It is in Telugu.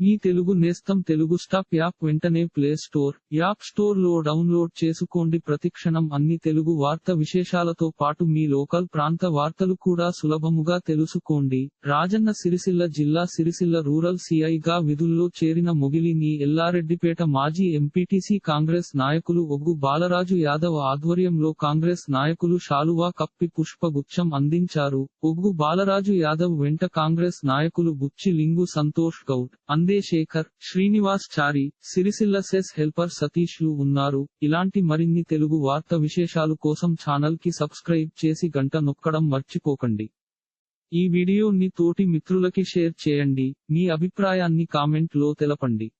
మీ తెలుగు నేస్తం తెలుగు స్టాప్ యాప్ వెంటనే ప్లే స్టోర్ యాప్ స్టోర్లో డౌన్లోడ్ చేసుకోండి. ప్రతిక్షణం అన్ని తెలుగు వార్త విశేషాలతో పాటు మీ లోకల్ ప్రాంత వార్తలు కూడా సులభముగా తెలుసుకోండి. రాజన్న సిరిసిల్ల జిల్లా సిరిసిల్ల రూరల్ సిఐ గా విధుల్లో చేరిన మొగిలిని ఎల్లారెడ్డిపేట మాజీ ఎంపీటీసీ కాంగ్రెస్ నాయకులు ఒగ్గు బాలరాజు యాదవ్ ఆధ్వర్యంలో కాంగ్రెస్ నాయకులు శాలువా కప్పి పుష్పగుచ్చం అందించారు. ఒగ్గు బాలరాజు యాదవ్ వెంట కాంగ్రెస్ నాయకులు బుచ్చి లింగు సంతోష్ గౌడ్ అంది. శేఖర్ శ్రీనివాస్ చారి సిరిసిల్ల సెస్ హెల్పర్ సతీష్లు ఉన్నారు. ఇలాంటి మరిన్ని తెలుగు వార్త విశేషాలు కోసం ఛానల్కి సబ్స్క్రైబ్ చేసి గంట నొక్కడం మర్చిపోకండి. ఈ వీడియోని తోటి మిత్రులకి షేర్ చేయండి. మీ అభిప్రాయాన్ని కామెంట్లో తెలపండి.